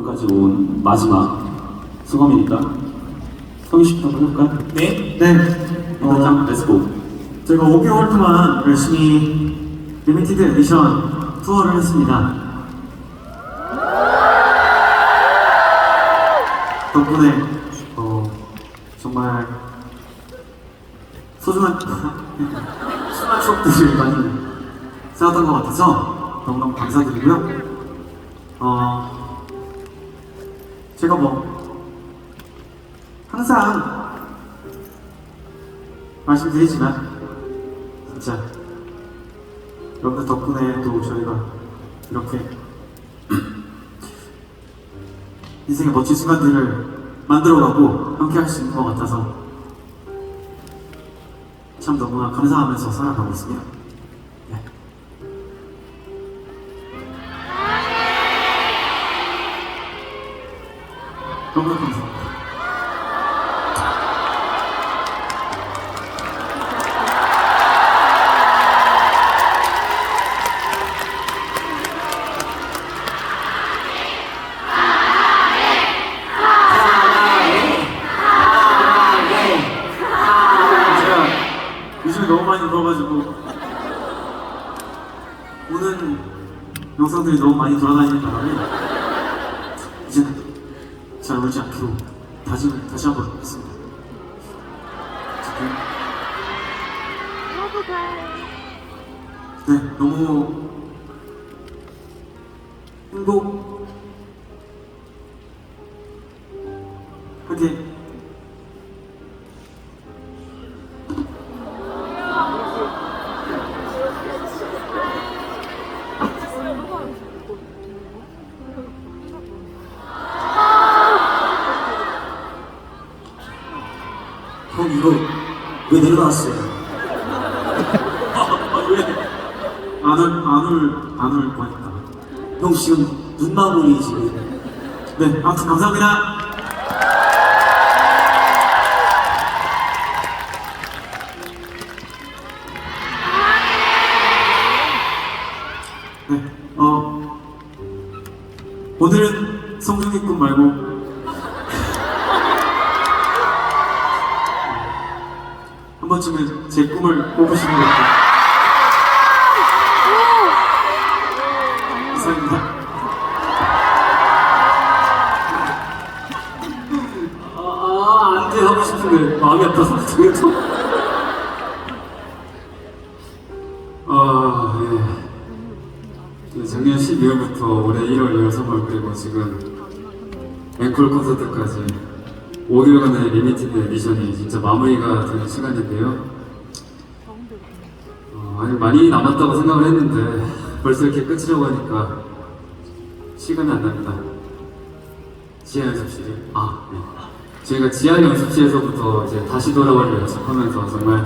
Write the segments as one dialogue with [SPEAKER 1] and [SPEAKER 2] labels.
[SPEAKER 1] 여기까지 온 마지막 성희 씨부터 한번 해볼까요?
[SPEAKER 2] 네.
[SPEAKER 1] 네. 어, 렛츠고.
[SPEAKER 2] 저희가 5개월 동안 열심히 리미티드 에디션 투어를 했습니다. 덕분에 어, 정말 소중한 소중한 추억들을 많이 쌓았던 것 같아서 너무너무 감사드리고요. 어, 제가 뭐 항상 말씀드리지만 진짜 여러분들 덕분에 또 저희가 이렇게 인생의 멋진 순간들을 만들어가고 함께 할 수 있는 것 같아서 참 너무나 감사하면서 살아가고 있습니다. 다시 다시 한 번 했습니다. 어쨌든 네 너무 행복 아무튼 감사합니다. 네, 어, 오늘은 성준이 꿈 말고 한 번쯤은 제 꿈을 것 마무리가 되는 시간인데요. 어, 아니, 많이 남았다고 생각을 했는데 벌써 이렇게 끝이라고 하니까 시간이 안 납니다. 지하 연습실이 아 네. 저희가 지하 연습실에서부터 이제 다시 돌아가려 연습하면서 정말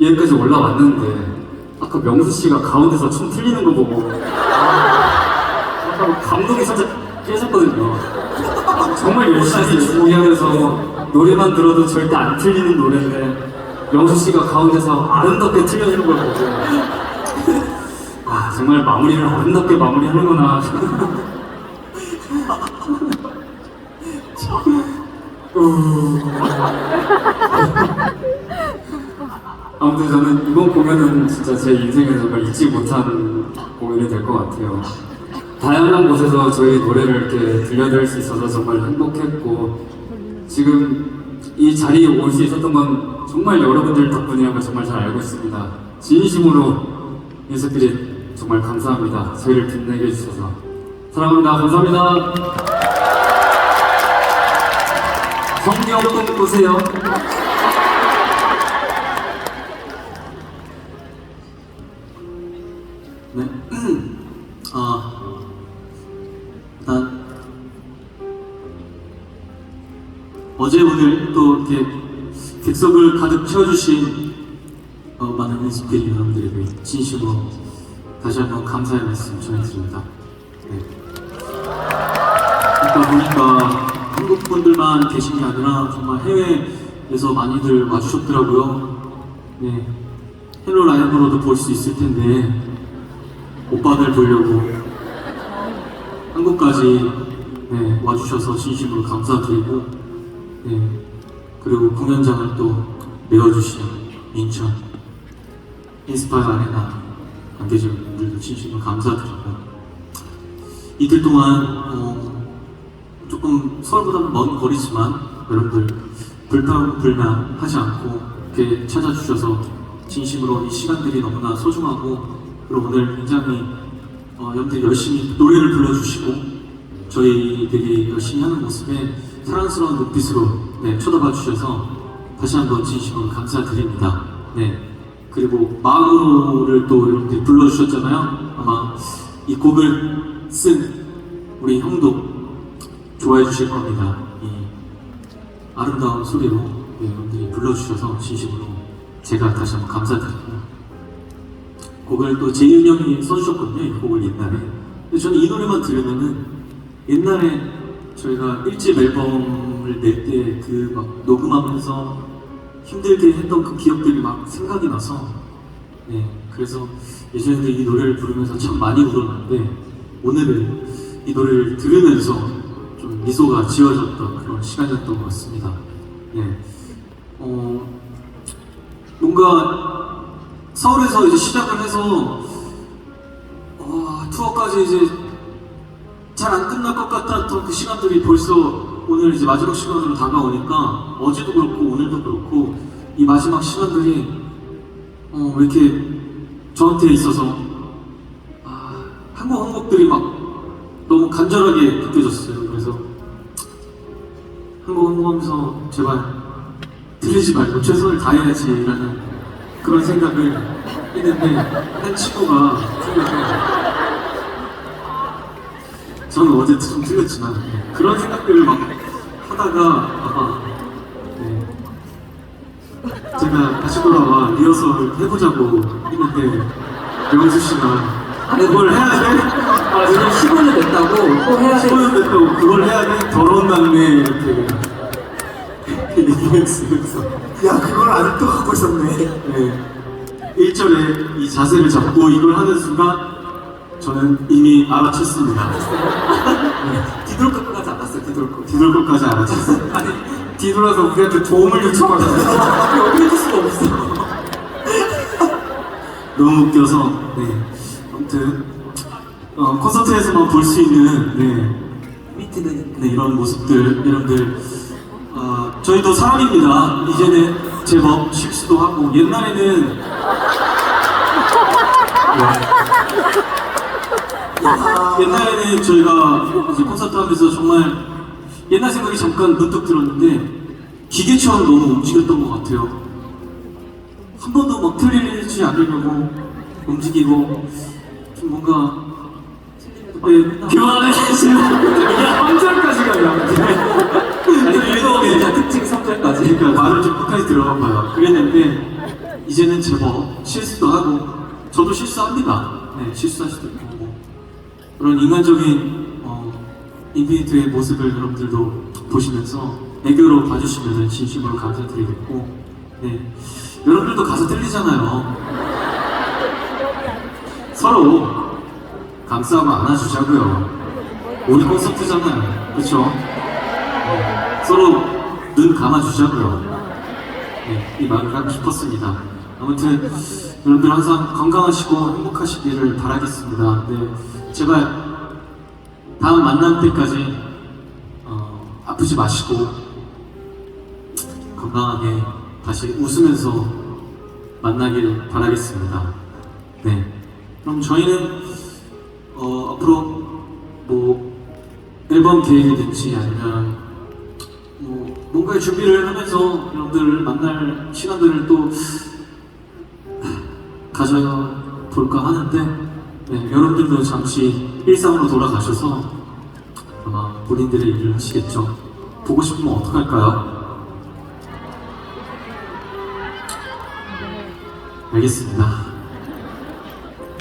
[SPEAKER 2] 여기까지 올라왔는데 아까 명수 씨가 가운데서 춤 틀리는 거 보고 아까 감동이 살짝 깨졌거든요. 정말 열심히 준비하면서 노래만 들어도 절대 안 틀리는 노래인데 명수 씨가 가운데서 아름답게 틀려주는 걸 보고 아 정말 마무리를 아름답게 마무리하는구나. 아무튼 저는 이번 공연은 진짜 제 인생에서 정말 잊지 못한 공연이 될 것 같아요. 다양한 곳에서 저희 노래를 이렇게 들려드릴 수 있어서 정말 행복했고 지금 이 자리에 올 수 있었던 건 정말 여러분들 덕분이라는 걸 정말 잘 알고 있습니다. 진심으로 인스피릿 정말 감사합니다. 저희를 빛내게 해주셔서 사랑합니다. 감사합니다. 성경동 보세요. 네. 어제 오늘 또 이렇게 객석을 가득 채워주신 어, 많은 인스피리 여러분들에게 진심으로 다시 한번 감사의 말씀 전해드립니다. 네. 아까 보니까 한국 분들만 계신 게 아니라 정말 해외에서 많이들 와주셨더라고요. 네. 헬로 라이브로도 볼 수 있을 텐데 오빠들 보려고 한국까지
[SPEAKER 1] 네, 와주셔서 진심으로 감사드리고 네, 그리고 공연장을 또 메워주신 인천 인스파이어 아레나 관계자분들도 진심으로 감사드리고 이틀 동안 어, 조금 서울보다는 먼 거리지만 여러분들 불평 불만 하지 않고 이렇게 찾아주셔서 진심으로 이 시간들이 너무나 소중하고 그리고 오늘 굉장히 어, 여러분들 열심히 노래를 불러주시고 저희들이 열심히 하는 모습에 사랑스러운 눈빛으로 네, 쳐다봐 주셔서 다시 한번 진심으로 감사드립니다. 네. 그리고 마음으로를 또 여러분들이 불러주셨잖아요. 아마 이 곡을 쓴 우리 형도 좋아해 주실 겁니다. 이 아름다운 소리로 네, 여러분들이 불러주셔서 진심으로 제가 다시 한번 감사드리고 곡을 또 재윤 형이 써주셨거든요. 이 곡을 옛날에. 근데 저는 이 노래만 들으면은 옛날에 저희가 일집 앨범을 낼 때 그 막 녹음하면서 힘들게 했던 그 기억들이 막 생각이 나서 네 그래서 예전에도 이 노래를 부르면서 참 많이 울었는데 오늘은 이 노래를 들으면서 좀 미소가 지어졌던 그런 시간이었던 것 같습니다. 네. 어, 뭔가 서울에서 이제 시작을 해서 어, 투어까지 이제 잘 안 끝날 것 같았던 그 시간들이 벌써 오늘 이제 마지막 시간으로 다가오니까 어제도 그렇고 오늘도 그렇고 이 마지막 시간들이 어, 왜 이렇게 저한테 있어서 아, 한국 한국들이 막 너무 간절하게 느껴졌어요. 그래서 한국 한국 하면서 제발 틀리지 말고 최선을 다해야지라는 그런 생각을 했는데 한 친구가 틀려서 저는 어제 좀 틀렸지만 그런 생각들을 막 하다가 아마 네, 제가 다시 돌아와 리허설 해보자고 했는데 명수 씨가 그걸 해야 돼?
[SPEAKER 3] 아, 지금 15년 됐다고 또 해야 돼.
[SPEAKER 1] 15년 됐다고 그걸 해야 돼? 더러운 남매 이렇게 얘기했으면서
[SPEAKER 3] 야, 그걸 아직도 갖고 있었네.
[SPEAKER 1] 네, 1절에 이 자세를 잡고 이걸 하는 순간 저는 이미 알아챘습니다.
[SPEAKER 3] 뒤돌 것까지 안 갔어요, 뒤돌 것.
[SPEAKER 1] 뒤돌 것까지 알아챘어요.
[SPEAKER 3] 아니,
[SPEAKER 1] 뒤돌아서 우리한테 도움을 요청하는데
[SPEAKER 3] 어떻게 해줄 수가 없어.
[SPEAKER 1] 너무 웃겨서 네 아무튼 어, 콘서트에서만 볼 수 있는 네,
[SPEAKER 3] 밑에는
[SPEAKER 1] 네, 이런 모습들 여러분들 어, 저희도 사람입니다 이제는 제법 실수도 하고 옛날에는
[SPEAKER 3] 야,
[SPEAKER 1] 옛날에는 저희가 콘서트 하면서 정말 옛날 생각이 잠깐 문득 들었는데 기계처럼 너무 움직였던 것 같아요. 한 번도 막 틀리지 않으려고 움직이고 좀 뭔가 이게 함절까지 가요.
[SPEAKER 3] 일단 특징 3절까지.
[SPEAKER 1] 그러니까 말을 좀 끝까지 들어가 봐요. 그랬는데 이제는 제법 실수도 하고 저도 실수합니다. 네, 실수할 수도 있고 뭐 그런 인간적인 어, 인피니트의 모습을 여러분들도 보시면서 애교로 봐주시면 진심으로 감사드리겠고 네, 여러분들도 가사 틀리잖아요. 서로 감싸고 안아주자고요. 우리 콘서트잖아요. 그렇죠? 네, 서로 눈 감아주자고요. 네, 이 말을 하고 싶었습니다. 아무튼 여러분들 항상 건강하시고 행복하시기를 바라겠습니다. 네, 제발 다음 만남 때까지 어, 아프지 마시고 건강하게 다시 웃으면서 만나길 바라겠습니다. 네, 그럼 저희는 어, 앞으로 뭐 앨범 계획이든지 아니면 뭐 뭔가 준비를 하면서 여러분들을 만날 시간들을 또 가져 볼까 하는데 네, 여러분들도 잠시 일상으로 돌아가셔서 아마 본인들의 일을 하시겠죠. 보고 싶으면 어떡할까요? 알겠습니다.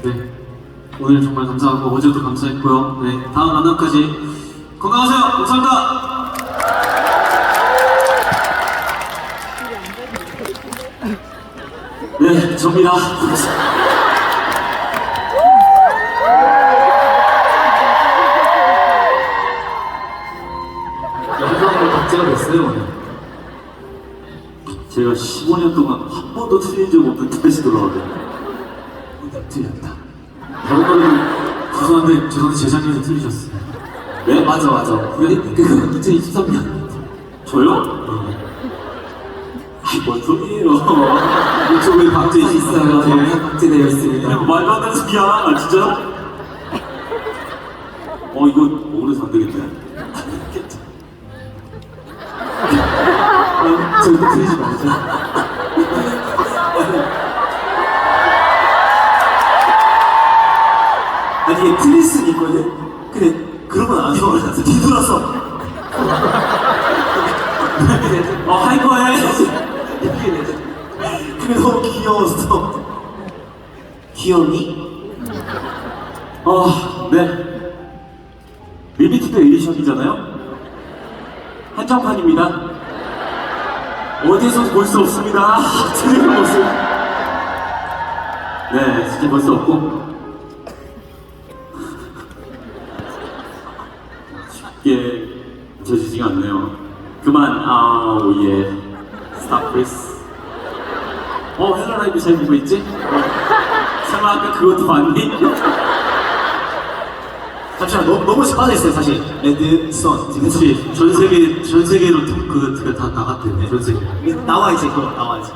[SPEAKER 1] 네. 오늘 정말 감사하고 어제도 감사했고요. 네. 다음 만남까지 건강하세요. 감사합니다. 네, 접니다.
[SPEAKER 2] 어땠어요 오늘?
[SPEAKER 3] 제가 15년 동안 한 번도 틀린 적 없는 다시 돌아오네.
[SPEAKER 1] 틀렸다. 다른 거는 죄송한데 죄송한데 재작년에 틀리셨어요.
[SPEAKER 3] 네? 맞아, 맞아. 근데 그 2023년. 저요? 뭔 소리예요.
[SPEAKER 1] 유튜브에 박제
[SPEAKER 3] 있어요. 네.
[SPEAKER 1] 박제되어 있습니다.
[SPEAKER 3] 말도 안 되는 소리야, 진짜? 어, 이거
[SPEAKER 1] 틀리지 말자.
[SPEAKER 3] 아니, 수는 있거든? 근데, 그러고 나서, 뒤돌아서. 어, 할 거야. 이렇게 되죠. 그게 너무 귀여웠어. 귀여니? 아, 네. 리미티드 에디션이잖아요? 한정판입니다. 어디에서도 볼 수 없습니다. 드리는 모습. 네, 진짜 볼 수 없고. 쉽게 잊혀지지가 않네요. 그만, 아, 오예. 스탑 프리스. 어, 헬로 라이브 잘 보고 있지? 어. 설마 아까 그것도 봤니?
[SPEAKER 4] 잠시만 너무 너무 빠져있어요 사실 레드 선 지금
[SPEAKER 1] 그렇지. 전 세계 전 세계로 통- 그 그게 다 나갔대요. 전 세계.
[SPEAKER 4] 나와야지 그거 나와야지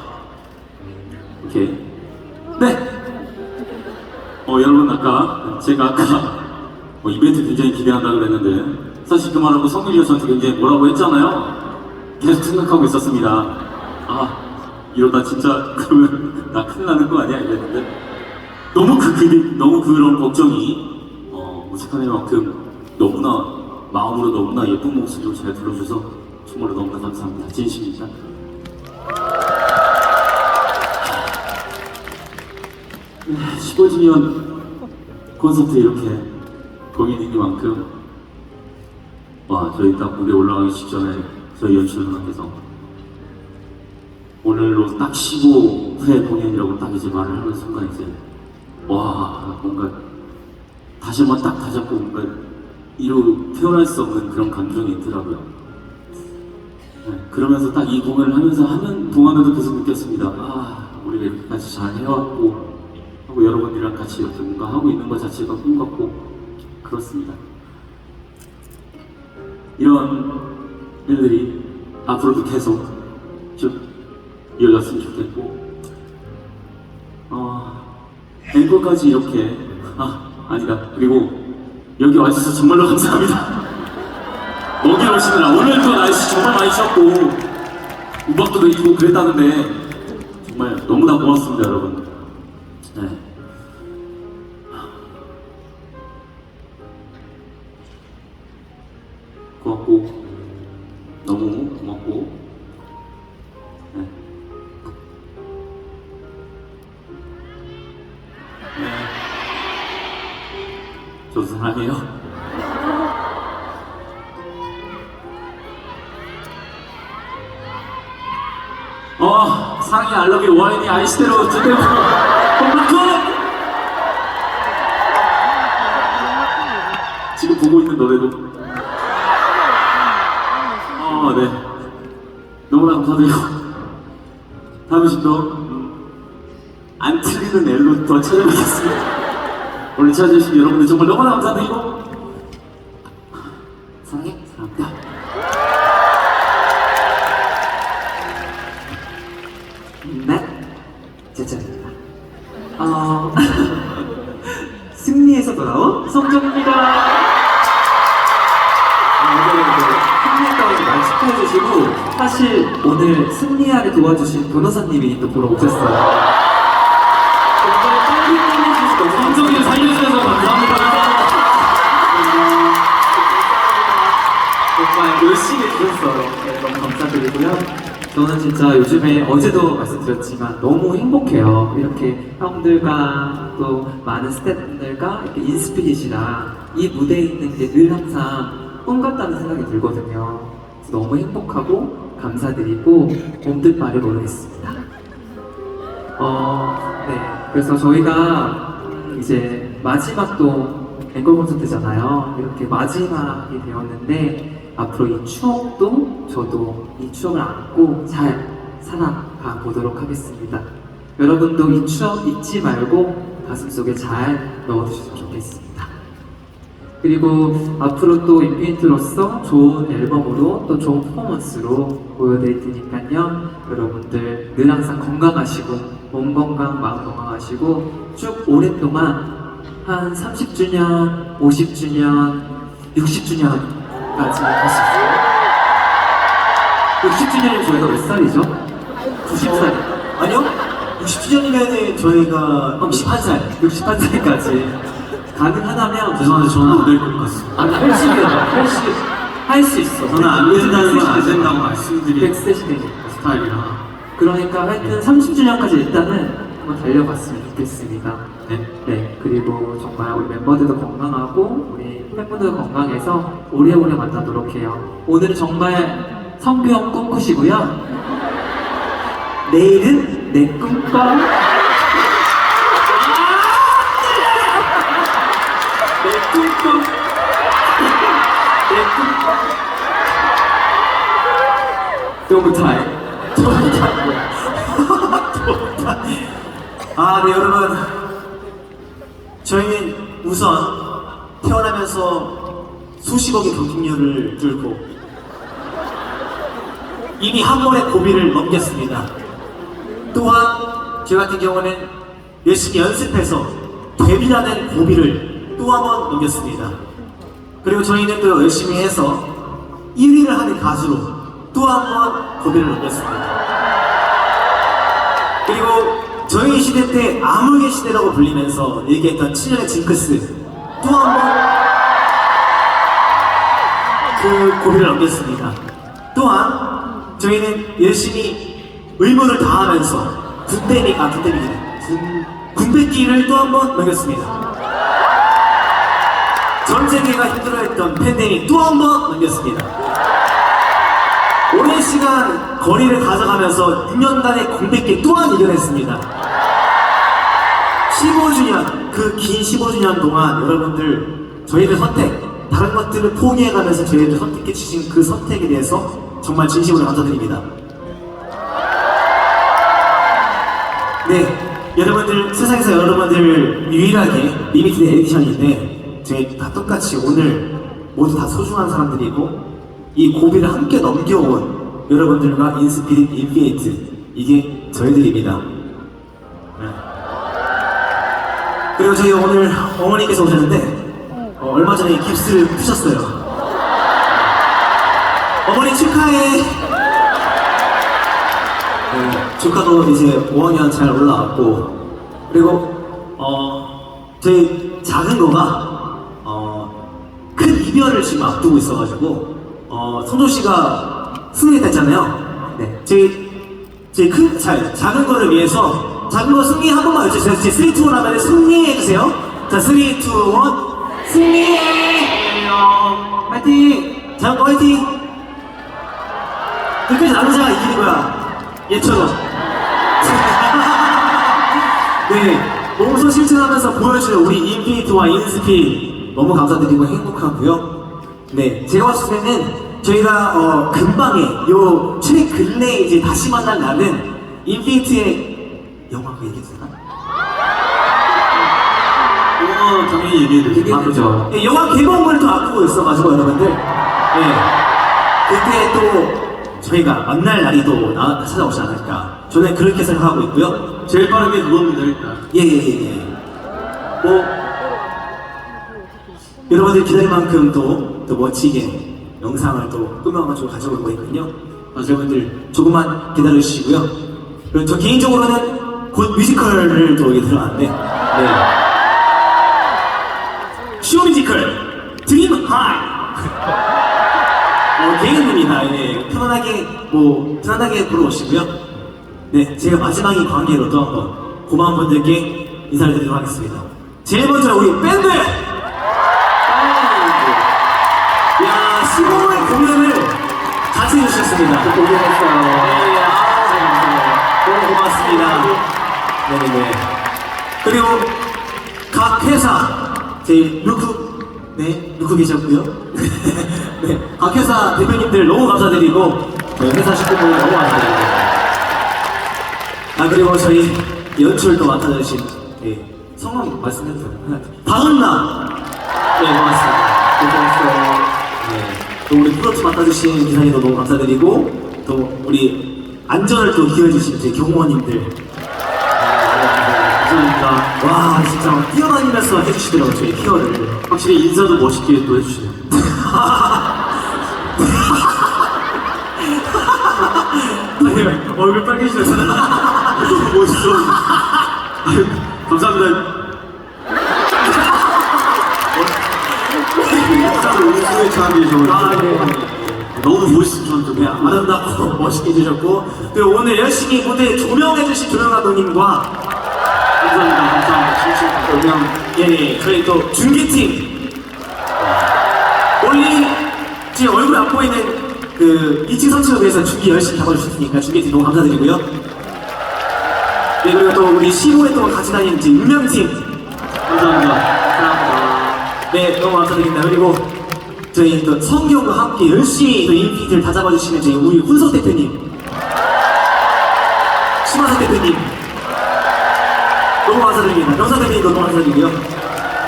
[SPEAKER 3] 오케이. 네. 어, 여러분, 아까, 제가 아까, 뭐 이벤트 굉장히 기대한다 그랬는데, 사실 그 말하고 성민이가 저한테 굉장히 뭐라고 했잖아요. 계속 생각하고 있었습니다. 아, 이러다 진짜, 그러면 나 큰일 나는 거 아니야? 이랬는데, 너무 그, 그, 너무 그런 걱정이, 어, 무색하네만큼 너무나, 마음으로 너무나 예쁜 목소리로 잘 불러줘서 정말로 너무나 감사합니다. 진심입니다. 네, 15주년 콘서트 이렇게 공연이니만큼 와 저희 딱 무대 올라가기 직전에 저희 연출님께서 오늘로 딱 15회 공연이라고 딱 이제 말을 하는 순간 이제 와 뭔가 다시 한번 딱 다잡고 뭔가 이루 표현할 수 없는 그런 감정이 있더라고요. 네, 그러면서 딱 이 공연을 하면서 하는 동안에도 계속 느꼈습니다. 아 우리가 이렇게까지 잘 해왔고 하고 여러분들이랑 같이 이렇게 뭔가 하고 있는 것 자체가 꿈 같고 그렇습니다. 이런 일들이 앞으로도 계속 쭉 이어졌으면 좋겠고 어, 앵커까지 이렇게 아 아니다 그리고 여기 와주셔서 정말로 감사합니다. 먹이 오시느라 오늘도 날씨 정말 많이 추웠고 우박도 내리고 그랬다는데 정말 너무나 고맙습니다 여러분. 네. 아이시대로 주대고 홈런컷! 지금 보고 있는 너네도 어, 네. 너무나 감사드리고 다음 음, 안 틀리는 엘로 더 찾아뵙겠습니다. 오늘 찾아주신 여러분들 정말 너무나 감사드리고
[SPEAKER 4] 사실 오늘 승리하게 도와주신 변호사님이 또 보러 오셨어요 정말 빨리 끝내주시고
[SPEAKER 3] 감정을 살려주셔서 감사합니다.
[SPEAKER 4] 정말 열심히 해주셨어요. 네, 너무 감사드리고요. 저는 진짜 요즘에 어제도 말씀드렸지만 너무 행복해요. 이렇게 형들과 또 많은 스태프분들과 이렇게 인스피릿이랑 이 무대에 있는 게 늘 항상 꿈 같다는 생각이 들거든요. 너무 행복하고 감사드리고 몸들 바를 모르겠습니다. 어, 네. 그래서 저희가 이제 마지막 또 앵콜 콘서트잖아요. 이렇게 마지막이 되었는데 앞으로 이 추억도 저도 이 추억을 안고 잘 살아가 보도록 하겠습니다. 여러분도 이 추억 잊지 말고 가슴속에 잘 넣어두셨으면 좋겠습니다. 그리고 앞으로 또 인피니트로서 좋은 앨범으로 또 좋은 퍼포먼스로 보여드릴 테니까요. 여러분들 늘 항상 건강하시고 몸 건강, 마음 건강하시고 쭉 오랫동안 한 30주년, 50주년, 60주년까지 하십시오. 60주년이면 저희가 몇 살이죠? 90살.
[SPEAKER 5] 아니요? 60주년이면 저희가 61살.
[SPEAKER 4] 61살까지 가능하다면
[SPEAKER 1] 죄송한데 저는 안 될 것 같습니다.
[SPEAKER 4] 아니 80이요. 80할수 있어.
[SPEAKER 1] 저는 안 된다는 건 안 된다고 말씀드린
[SPEAKER 4] 100세 시대니까
[SPEAKER 1] 스타일이라.
[SPEAKER 4] 그러니까 하여튼 30주년까지 일단은 한번 달려봤으면 좋겠습니다.
[SPEAKER 1] 네.
[SPEAKER 4] 네 그리고 정말 우리 멤버들도 건강하고 우리 팬분들도 건강해서 오래오래 만나도록 해요. 오늘 은 정말 성규형 꿈꾸시고요. 내일은 내 꿈꿔 내 또부터해
[SPEAKER 5] 아, 네, 여러분. 저희는 우선 태어나면서 수십억의 경쟁률을 뚫고 이미 한 번의 고비를 넘겼습니다. 또한 저 같은 경우는 열심히 연습해서 데뷔라는 고비를 또 한 번 넘겼습니다. 그리고 저희는 또 열심히 해서 1위를 하는 가수로 또 한 번 고비를 넘겼습니다. 그리고 저희 시대 때 암흑의 시대라고 불리면서 얘기했던 7년의 징크스 또 한 번 그 고비를 넘겼습니다. 또한 저희는 열심히 의무를 다하면서 군대미 아 군대미기 군 군백기를 또 한 번 넘겼습니다. 전 세계가 힘들어했던 팬데믹 또 한 번 넘겼습니다. 오랜 시간 거리를 가져가면서 6년간의 공백기 또한 이겨냈습니다. 15주년, 그 긴 15주년 동안 여러분들 저희들 선택, 다른 것들을 포기해가면서 저희들 선택해 주신 그 선택에 대해서 정말 진심으로 감사드립니다. 네, 여러분들 세상에서 여러분들 유일하게 리미티드 에디션인데 저희 다 똑같이 오늘 모두 다 소중한 사람들이고 이 고비를 함께 넘겨온 여러분들과 인스피릿 인피니트 이게 저희들입니다. 네. 그리고 저희 오늘 어머니께서 오셨는데 어, 얼마 전에 깁스를 푸셨어요. 어머니 축하해. 네, 조카도 이제 5학년 잘 올라왔고 그리고 어 저희 작은 거가 이별을 지금 앞두고 있어가지고 어 성조 씨가 승리 됐잖아요. 네, 저희 저희 큰 자, 작은 거를 위해서 작은 거 승리 한 번만 해주세요. 제 3, 2, 1 하면 승리해 주세요. 자, 3, 2, 1 승리해. 파이팅. 작은 거 파이팅. 끝까지 나누자 이기는 거야. 얘처럼. 네, 몸소 실천하면서 보여주는 우리 인피니트와 인스피 너무 감사드리고 행복하고요. 네, 제가 봤을 때는 저희가 어, 금방에 요 최근래 이제 다시 만날 날은 인피니트의 영화 그 되나?
[SPEAKER 1] 이거 당연히 얘기해도
[SPEAKER 4] 얘기해도 되죠.
[SPEAKER 5] 네, 영화 개봉을 또 앞두고 있어가지고 여러분들 네, 그때 또 저희가 만날 날이 또 나, 찾아오지 않을까 저는 그렇게 생각하고 있고요.
[SPEAKER 1] 제일 빠르게 그겁니다 일단.
[SPEAKER 5] 예 예예. 예, 뭐 여러분들 기다릴 만큼 또, 또 멋지게 영상을 또 꾸며가지고 가져오고 있거든요. 아, 여러분들 조금만 기다려 주시고요. 그리고 저 개인적으로는 곧 뮤지컬을 또 이게 들어가는데, 네. 쇼 뮤지컬 드림 하이. 어, 개인입니다. 예. 편안하게 뭐 편안하게 보러 오시고요. 네, 제가 마지막인 관계로 또 한번 고마운 분들께 인사를 드리도록 하겠습니다. 제일 먼저 우리 밴드! 같이 해주셨습니다.
[SPEAKER 4] 고생했어요
[SPEAKER 5] 네, 아, 너무 고맙습니다. 네네네. 그리고 각 회사, 제 루크 네, 놓고 계셨고요. 네, 각 회사 대표님들 너무 감사드리고 저희 회사 식구들 너무 감사드립니다. 아 그리고 저희 연출도 맡아주신 예, 성함 말씀해도 되나요? 박은나 네 고맙습니다. 고맙어요. 네, 또 우리 프로트 맡아주신 기사님도 너무 감사드리고 또 우리 안전을 또 기여해주신 저희 경호원님들
[SPEAKER 6] 감사합니다.
[SPEAKER 5] 와 진짜 뛰어다니면서 해주시더라고요 저희 케어를
[SPEAKER 6] 확실히 인사도 멋있게 또 해주시네요.
[SPEAKER 5] 아니 얼굴 빨개지셨잖아
[SPEAKER 6] 멋있어. 아유, 감사합니다. 우수의 참이셔.
[SPEAKER 5] 아, 네.
[SPEAKER 6] 너무 좀
[SPEAKER 5] 네, 아름답고 멋있게 해주셨고 그리고 오늘 열심히 무대 조명해주신 조명 감독님과
[SPEAKER 6] 감사합니다. 감사합니다. 진심
[SPEAKER 5] 조명 예 저희 또 중계팀 올리 지금 얼굴 안 보이는 그 2층 3층을 위해서 중계 열심히 잡아주셨으니까 중계팀 너무 감사드리고요 네 그리고 또 우리 15회 동안 같이 다니는 이제 운명팀
[SPEAKER 6] 감사합니다.
[SPEAKER 5] 감사합니다. 네, 너무 감사드립니다. 그리고 저희 또 성경과 함께 열심히 또 인피니트를 다 잡아 주시는 저희 우리 훈석 대표님, 심화석 대표님, 너무 감사드립니다. 명사 대표님도 너무 감사드리고요.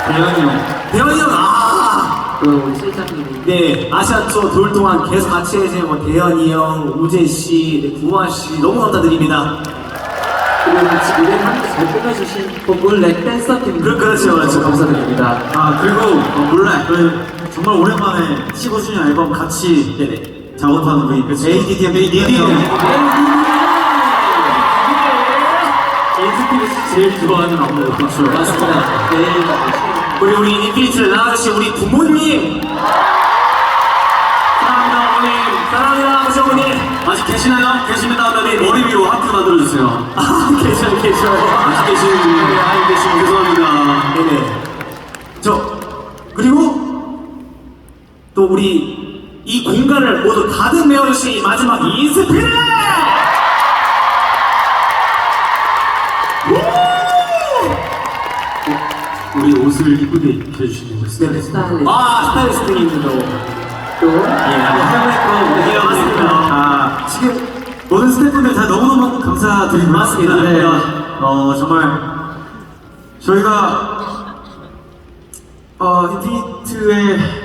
[SPEAKER 2] 대현이 형.
[SPEAKER 5] 대현이 형, 아!
[SPEAKER 4] 그 우리 실장님이
[SPEAKER 5] 네, 아시아투어 돌 동안 계속 같이 해주신 뭐 대현이 형, 우재 씨, 네, 구마 씨, 너무 감사드립니다.
[SPEAKER 4] 그리고 같이 노래 함께 잘 끝내주신 보물렉 댄서팀
[SPEAKER 5] 그- 그렇죠, 그렇죠.
[SPEAKER 4] 감사드립니다.
[SPEAKER 6] 아 그리고 어, 몰라 그 정말 오랜만에 15주년 앨범 같이
[SPEAKER 5] 네네.
[SPEAKER 6] 작업하는 우리 ADDM ADDM
[SPEAKER 2] 인스피리시 제일 좋아하는 안무. 그렇죠.
[SPEAKER 4] 맞습니다. 네.
[SPEAKER 5] 우리 우리 인피니트를 나와주신 우리 부모님 사랑합니다 어머님 사랑합니다 아버지 어머님
[SPEAKER 6] 아직 계시나요? 계시면 다음에 머리 위로 하트 만들어주세요.
[SPEAKER 5] 아 계셔 계셔
[SPEAKER 6] 아직 계시는 분이 아직 계시면 죄송합니다.
[SPEAKER 5] 네네 저 그리고 또 우리 이 공간을 모두 가득 메워주신 이 마지막 인스피릿!
[SPEAKER 6] 우리 옷을 이쁘게 입혀주시는 거
[SPEAKER 5] 네네
[SPEAKER 4] 스타일리스트.
[SPEAKER 5] 아 스타일리스트님들도.
[SPEAKER 4] 또?
[SPEAKER 5] 예 해외 네 맞습니다.
[SPEAKER 6] 아, 지금 모든 스태프분들 다 너무너무 감사드리고
[SPEAKER 5] 맞습니다. 네.
[SPEAKER 6] 어, 정말 저희가 어, 인피니트의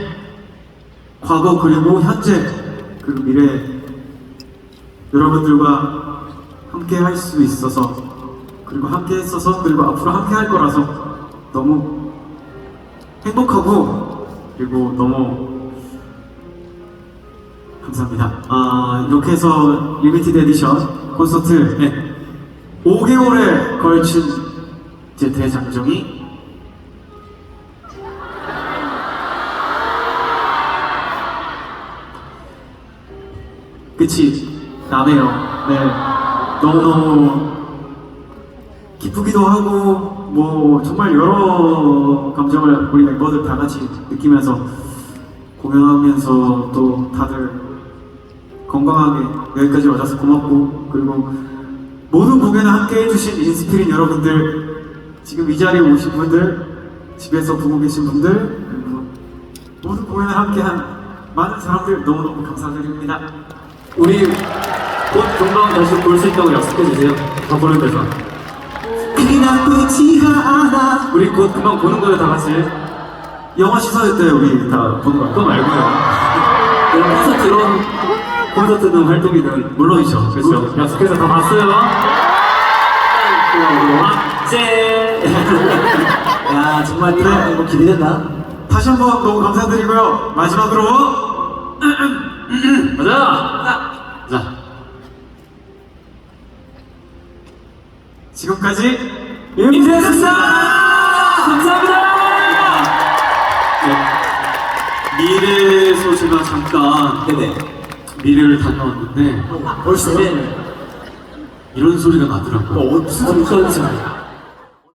[SPEAKER 6] 과거 그리고 현재 그리고 미래 여러분들과 함께 할 수 있어서 그리고 함께 했어서 그리고 앞으로 함께 할 거라서 너무 행복하고 그리고 너무 감사합니다. 아, 이렇게 해서 리미티드 에디션 콘서트 네. 5개월에 걸친 제 대장정이 끝이 나네요. 네. 너무너무 기쁘기도 하고 뭐 정말 여러 감정을 우리 멤버들 다 같이 느끼면서 공연하면서 또 다들 건강하게 여기까지 와줘서 고맙고 그리고 모든 공연을 함께 해주신 인스피린 여러분들 지금 이 자리에 오신 분들 집에서 보고 계신 분들 그리고 모든 공연을 함께 한 많은 사람들 너무너무 감사드립니다
[SPEAKER 2] 우리 곧 금방 다시 볼 수 있다고 약속해 주세요. 더 보는 데서.
[SPEAKER 5] 그냥 끝이가 않아
[SPEAKER 2] 우리 곧 금방 보는 거예요, 다 같이.
[SPEAKER 6] 영화 시사회 때 우리 다 보는 거
[SPEAKER 2] 그거 말고요. 이런 콘서트로 콘서트든 활동이든
[SPEAKER 6] 물론이죠
[SPEAKER 2] 그렇죠. 약속해서 다 봤어요. 제
[SPEAKER 5] 야 정말 이런 거 기대된다
[SPEAKER 6] 다시 한 번 너무 감사드리고요 마지막으로
[SPEAKER 2] 가자.
[SPEAKER 6] 자. 지금까지
[SPEAKER 5] 임세숙사! 감사합니다!
[SPEAKER 6] 미래에서 제가 잠깐
[SPEAKER 5] 네네.
[SPEAKER 6] 미래를 다녀왔는데
[SPEAKER 5] 벌써?
[SPEAKER 6] 이런 소리가 나더라고요.
[SPEAKER 5] 어, 무슨 소리야